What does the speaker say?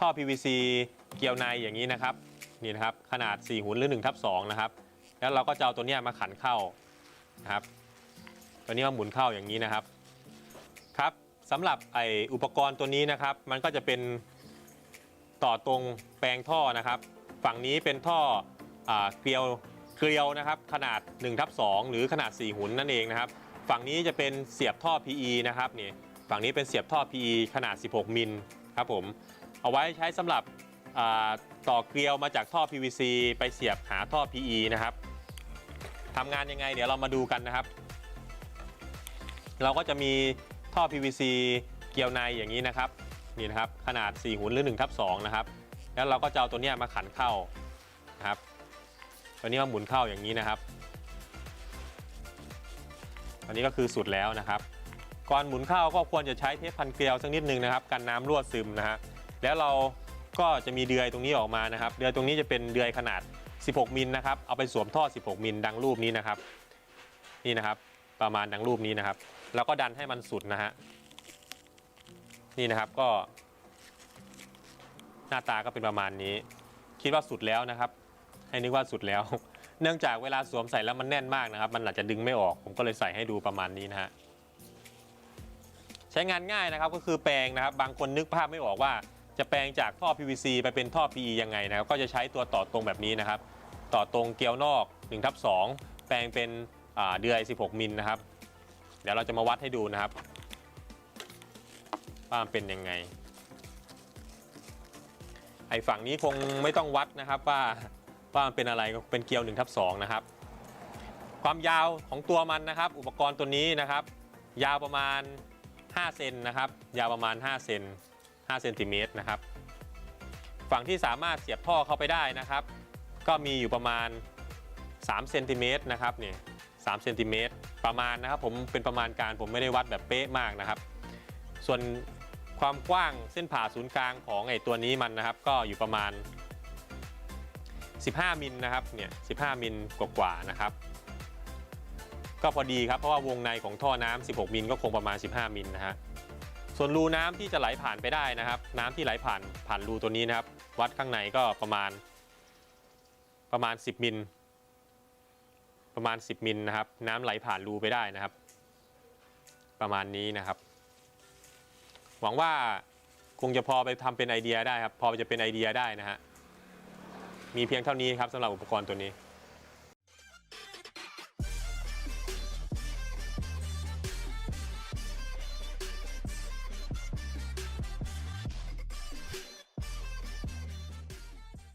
ท่อ PVC เกลียวในอย่างนี้นะครับนี่นะครับขนาด 4 หุ่นหรือ1ทับ2นะครับ แล้วเราก็จะเอาตัวเนี้ยมาขันเข้านะครับ ตัวนี้มาหมุนเข้าอย่างนี้นะครับครับสำหรับไออุปกรณ์ตัวนี้นะครับ มันก็จะเป็นต่อตรงแปลงท่อนะครับ ฝั่งนี้เป็นท่ออเกลียวเกลียวนะครับ ขนาด1ทับ2หรือขนาด 4 หุ่นนั่นเองนะครับ ฝั่งนี้จะเป็นเสียบท่อ PE นะครับนี่ฝั่งนี้เป็นเสียบท่อ PE ขนาด 16 มิลครับผม เอาไว้ใช้สำหรับต่อเกลียวมาจากท่อ PVC ไปเสียบหาท่อ PE นะครับทำงานยังไงเดี๋ยวเรามาดูกันนะครับ เราก็จะมีท่อ PVC เกลียวในอย่างนี้นะครับนี่นะครับขนาด 4 หุ่นหรือ1ทับ2นะครับ แล้วเราก็จะเอาตัวนี้มาขันเข้านะครับตัวนี้มาหมุนเข้าอย่างนี้นะครับอันนี้ก็คือสุดแล้วนะครับ ก่อนหมุนเข้าก็ควรจะใช้เทปพันเกลียวสักนิดนึงนะครับกันน้ำรั่วซึมนะฮะ แล้วเราก็จะมีเดือยตรงนี้ออกมานะครับ เดือยตรงนี้จะเป็นเดือยขนาด 16 มิลนะครับ เอาไปสวมท่อ 16 มิลดังรูปนี้นะครับ นี่นะครับ ประมาณดังรูปนี้นะครับ แล้วก็ดันให้มันสุดนะฮะ นี่นะครับก็ หน้าตาก็เป็นประมาณนี้ คิดว่าสุดแล้วนะครับ ให้นึกว่าสุดแล้ว เนื่องจากเวลาสวมใส่แล้วมันแน่นมากนะครับ มันอาจจะดึงไม่ออก ผมก็เลยใส่ให้ดูประมาณนี้นะฮะ ใช้งานง่ายนะครับ ก็คือแปลงนะครับ บางคนนึกภาพไม่ออกว่า จะแปลงจากท่อ PVC ไปเป็นท่อ PE ยังไงนะครับก็จะใช้ตัวต่อตรงแบบนี้นะครับ ต่อตรงเกลียวนอก1ทับ2แปลงเป็นเดือย 16 มิลนะครับ เดี๋ยวเราจะมาวัดให้ดูนะครับว่ามันเป็นยังไง ไอ้ฝั่งนี้คงไม่ต้องวัดนะครับว่าว่ามันเป็นอะไรก็เป็นเกลียว1ทับ2นะครับ ความยาวของตัวมันนะครับ อุปกรณ์ตัวนี้นะครับ ยาวประมาณ5เซนนะครับ ยาวประมาณ5เซน 5เซนติเมตรนะครับ ฝั่งที่สามารถเสียบท่อเข้าไปได้นะครับ ก็มีอยู่ประมาณ3เซนติเมตรนะครับเนี่ย3เซนติเมตรประมาณนะครับ ผมเป็นประมาณการผมไม่ได้วัดแบบเป๊ะมากนะครับ ส่วนความกว้างเส้นผ่าศูนย์กลางของไอ้ตัวนี้มันนะครับ ก็อยู่ประมาณ 15มิลนะครับเนี่ย15มิลกว่าๆนะครับ ก็พอดีครับเพราะว่าวงในของท่อน้ำ16มิลก็คงประมาณ 15มิลนะฮะ ส่วนรูน้ำที่จะไหลผ่านไปได้นะครับ น้ำที่ไหลผ่านผ่านรูตัวนี้นะครับ วัดข้างในก็ประมาณ ประมาณ 10 มิล ประมาณ 10 มิลนะครับ น้ำไหลผ่านรูไปได้นะครับ ประมาณนี้นะครับ หวังว่าคงจะพอไปทำเป็นไอเดียได้ครับ พอจะเป็นไอเดียได้นะฮะมีเพียงเท่านี้ครับสำหรับอุปกรณ์ตัวนี้